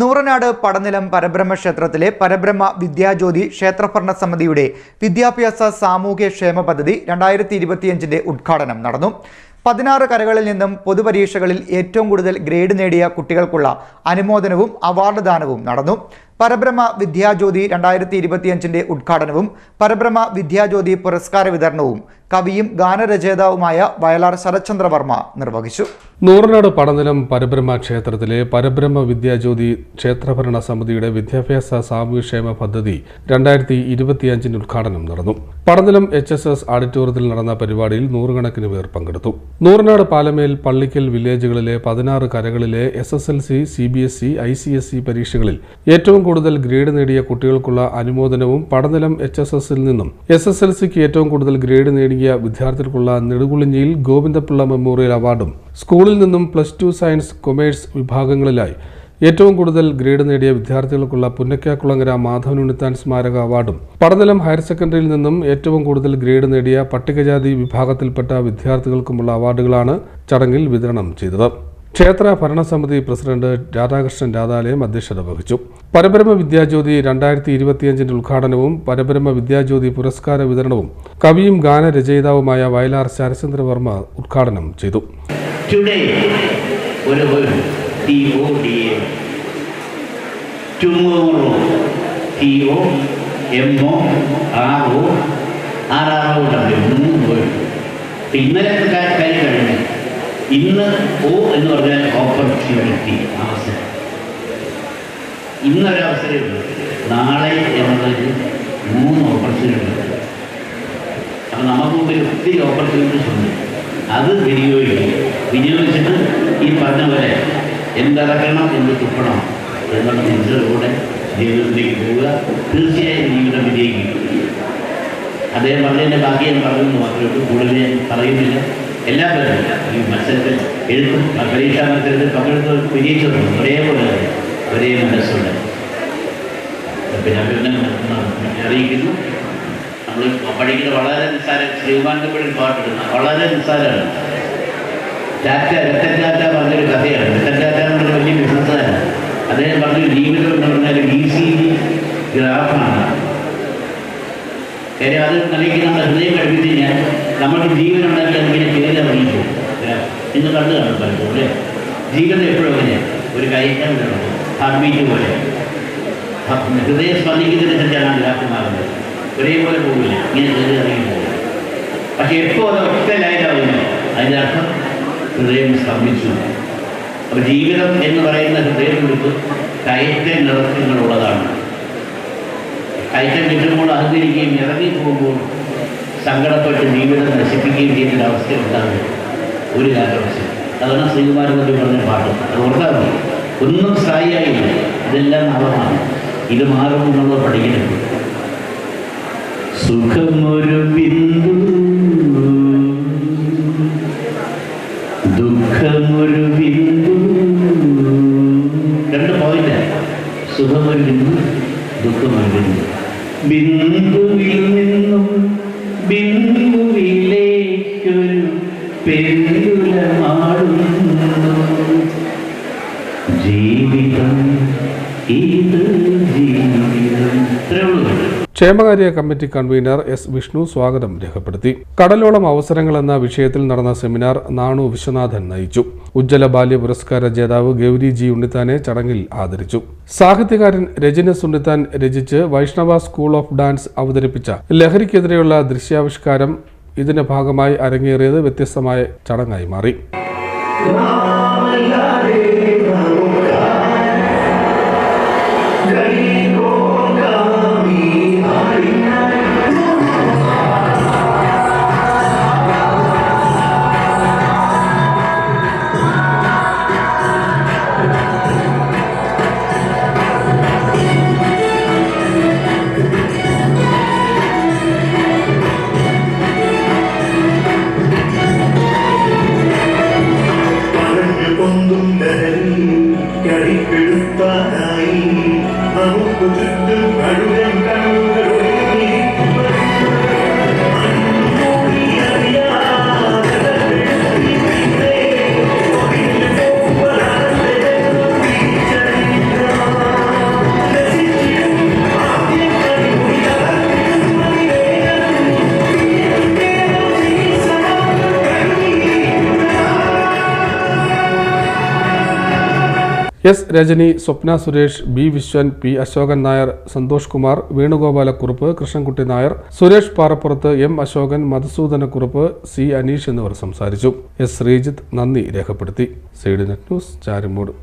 നൂറനാട് പടനിലം പരബ്രഹ്മ ക്ഷേത്രത്തിലെ പരബ്രഹ്മ വിദ്യാജ്യോതി ക്ഷേത്രഭരണ സമിതിയുടെ വിദ്യാഭ്യാസ സാമൂഹ്യ ക്ഷേമ പദ്ധതി രണ്ടായിരത്തി ഇരുപത്തിയഞ്ചിന്റെ ഉദ്ഘാടനം നടന്നു. പതിനാറ് കരകളിൽ നിന്നും പൊതുപരീക്ഷകളിൽ ഏറ്റവും കൂടുതൽ ഗ്രേഡ് നേടിയ കുട്ടികൾക്കുള്ള അനുമോദനവും അവാർഡ് ദാനവും നടന്നു. പരബ്രഹ്മ വിദ്യാജ്യോതി രണ്ടായിരത്തി ഇരുപത്തിയഞ്ചിന്റെ ഉദ്ഘാടനവും പരബ്രഹ്മ വിദ്യാജ്യോതി പുരസ്കാര വിതരണവും കവിയും ഗാനരചയിതാവുമായ വയലാർ ശരത്ചന്ദ്ര വർമ്മ നിർവഹിച്ചു. നൂറനാട് പടനിലം പരബ്രഹ്മ ക്ഷേത്രത്തിലെ പരബ്രഹ്മ വിദ്യാജ്യോതി ക്ഷേത്രഭരണ സമിതിയുടെ വിദ്യാഭ്യാസ സാമൂഹ്യക്ഷേമ പദ്ധതി രണ്ടായിരത്തി ഇരുപത്തിയഞ്ചിന് ഉദ്ഘാടനം നടന്നു. പടനിലം എച്ച് എസ് എസ് ഓഡിറ്റോറിയത്തിൽ നടന്ന പരിപാടിയിൽ നൂറുകണക്കിന് പേർ പങ്കെടുത്തു. നൂറനാട് പാലമേൽ പള്ളിക്കൽ വില്ലേജുകളിലെ പതിനാറ് കരകളിലെ S S L C C B S E I C S E പരീക്ഷകളിൽ ഏറ്റവും കൂടുതൽ ഗ്രേഡ് നേടിയ കുട്ടികൾക്കുള്ള അനുമോദനവും പഠനലം എച്ച് എസ് എസിൽ നിന്നും എസ് എസ് എൽ സിക്ക് ഏറ്റവും കൂടുതൽ ഗ്രേഡ് നേടിയ വിദ്യാർത്ഥികൾക്കുള്ള നെടുകുളിഞ്ഞിയിൽ ഗോവിന്ദപിള്ള മെമ്മോറിയൽ അവാർഡും സ്കൂളിൽ നിന്നും പ്ലസ് ടു സയൻസ് കൊമേഴ്സ് വിഭാഗങ്ങളിലായി ഏറ്റവും കൂടുതൽ ഗ്രേഡ് നേടിയ വിദ്യാർത്ഥികൾക്കുള്ള പുന്നക്കാക്കുളങ്ങര മാധവൻ ഉണ്ണിത്താൻ സ്മാരക അവാർഡും പടനിലം ഹയർ സെക്കൻഡറിയിൽ നിന്നും ഏറ്റവും കൂടുതൽ ഗ്രേഡ് നേടിയ പട്ടികജാതി വിഭാഗത്തിൽപ്പെട്ട വിദ്യാർത്ഥികൾക്കുമുള്ള അവാർഡുകളാണ് ചടങ്ങിൽ വിതരണം ചെയ്തത്. ക്ഷേത്ര ഭരണസമിതി പ്രസിഡന്റ് രാധാകൃഷ്ണൻ രാധാലയം അധ്യക്ഷത വഹിച്ചു. പരബ്രഹ്മ വിദ്യാജ്യോതി രണ്ടായിരത്തി ഇരുപത്തിയഞ്ചിന്റെ ഉദ്ഘാടനവും പരബ്രഹ്മ വിദ്യാജ്യോതി പുരസ്കാര വിതരണവും കവിയും ഗാനരചയിതാവുമായ വയലാർ ശരചന്ദ്ര വർമ്മ ഉദ്ഘാടനം ചെയ്തു. ഇന്നലെ ഇന്ന് ഓ എന്ന് പറഞ്ഞാൽ ഓപ്പർച്യൂണിറ്റി അവസരം. ഇന്നൊരവസരം നാളെ എന്നുള്ളതിൽ മൂന്ന് ഓപ്പർച്യൂണിറ്റി അപ്പം നമുക്ക് മുമ്പിൽ ഒത്തിരി ഓപ്പർച്യൂണിറ്റീസ് ഉണ്ട്. അത് വിനിയോഗിക്കും. വിനിയോഗിച്ചിട്ട് ഈ പറഞ്ഞ പോലെ എന്തിറക്കണം എന്ത് തുപ്പണം എന്നുള്ള ചിന്തയോടെ ജീവിതത്തിലേക്ക് പോവുക. തീർച്ചയായും ജീവിതം വിജയിക്കും. അദ്ദേഹം പറഞ്ഞതിന്റെ ബാക്കി ഞാൻ പറഞ്ഞു മാത്രമേ ഉള്ളൂ. കൂടുതൽ ഞാൻ പറയുന്നില്ല. എല്ലാ ഈ മത്സരത്തിൽ എഴുത്തും പരീക്ഷാ മത്സരത്തിൽ പങ്കെടുത്ത് വിജയിച്ചതും ഒരേപോലെ ഒരേ മനസ്സുണ്ട്. പിന്നെ അഭിനന്ദനം അറിയിക്കുന്നു. നമ്മൾ പഠിക്കുന്ന വളരെ നിസ്സാരം ശ്രീമാനന്തപുരം പാട്ടിടുന്ന വളരെ നിസ്സാരമാണ്. ടാറ്റ രത്തൻ ടാറ്റ പറഞ്ഞൊരു കഥയാണ്. രത്തൻ ടാറ്റ എന്നൊരു വലിയ ബിസിനസ്സാണ് അദ്ദേഹം പറഞ്ഞൊരു ജീവിതം എന്ന് പറഞ്ഞാൽ ഈസി ഗ്രാഫാണ്. കാര്യം അത് അല്ലെങ്കിൽ നമ്മുടെ ഹൃദയം കഴിപ്പിച്ച് കഴിഞ്ഞാൽ നമ്മൾക്ക് ജീവൻ ഉണ്ടാക്കി അതിങ്ങനെ കയറി ഇറങ്ങിപ്പോ ഇന്ന് കണ്ടു കാണും പലപ്പോഴും അല്ലേ? ജീവിതം എപ്പോഴും അങ്ങനെയാണ് ഒരു കയറ്റം കിടക്കും ഹാർട്ട് ബീറ്റ് പോലെ ഹൃദയം സ്പന്ദിക്കുന്നതിനനുസരിച്ചാണ് മാറുന്നത്. ഒരേപോലെ പോകില്ല ഇങ്ങനെ കയറി ഇറങ്ങി പോകില്ല പക്ഷെ എപ്പോൾ അത് ഒറ്റ ലൈനാവുന്നു? അതിന്റെ അർത്ഥം ഹൃദയം സ്തംഭിച്ചു അപ്പോൾ ജീവിതം എന്ന് പറയുന്ന ഹൃദയം കൊടുത്ത് കയറ്റ നിറത്തിലുള്ളതാണ്. കയറ്റം കൂടെ അഹങ്കരിക്കുകയും ഇറങ്ങി പോകുമ്പോൾ സങ്കടപ്പെട്ട് ജീവിതം നശിപ്പിക്കുകയും ചെയ്യുന്ന അവസ്ഥ ഉണ്ടാകും. ഒരു കാലവശം അതാണ് ശ്രീകുമാരനോട് പറഞ്ഞ പാട്ട്. അത് ഓർത്താൽ മതി. ഒന്നും സ്ഥായിയായില്ല. ഇതെല്ലാം നവമാണ് ഇത് മാറുമെന്നുള്ളത് പഠിക്കണം. സുഖമൊരു ബിന്ദു. ദുഃഖമൊരു ബിന്ദു. രണ്ട് പോയിന്റ് സുഖമൊരു ബിന്ദു ദുഃഖമൊരു ബിന്ദു. ബിന്ദുവിൽ നിന്നും ബിന്ദുവിലേക്കൊരു പെരുലമാടുന്നു ജീവിതം ഇത് ജീവിതം. ഇത്രേ ഉള്ളൂ. ക്ഷേമകാര്യ കമ്മിറ്റി കൺവീനർ എസ് വിഷ്ണു സ്വാഗതം രേഖപ്പെടുത്തി. കടലോളം അവസരങ്ങൾ എന്ന വിഷയത്തിൽ നടന്ന സെമിനാർ നാണു വിശ്വനാഥൻ നയിച്ചു. ഉജ്ജ്വല ബാല്യ പുരസ്കാര ജേതാവ് ഗൗരി ജി ഉണ്ണിത്താനെ ചടങ്ങിൽ ആദരിച്ചു. സാഹിത്യകാരൻ രജനസ് ഉണ്ണിത്താൻ രചിച്ച് വൈഷ്ണവ സ്കൂൾ ഓഫ് ഡാൻസ് അവതരിപ്പിച്ച ലഹരിക്കെതിരെയുള്ള ദൃശ്യാവിഷ്കാരം ഇതിന്റെ ഭാഗമായി അരങ്ങേറിയത് വ്യത്യസ്തമായ ചടങ്ങായി മാറി. Lord. S Rajani Swapna Suresh B Viswan P Asokan Nair Santhosh Kumar Venugopalakurup Krishnankutty Nair Suresh Parappurath M Asokan Madhusoodanakurup C Aneesh എന്നിവർ സംസാരിച്ചു. എസ് ശ്രീജിത്ത് നന്ദി രേഖപ്പെടുത്തി. Side net news Charimood.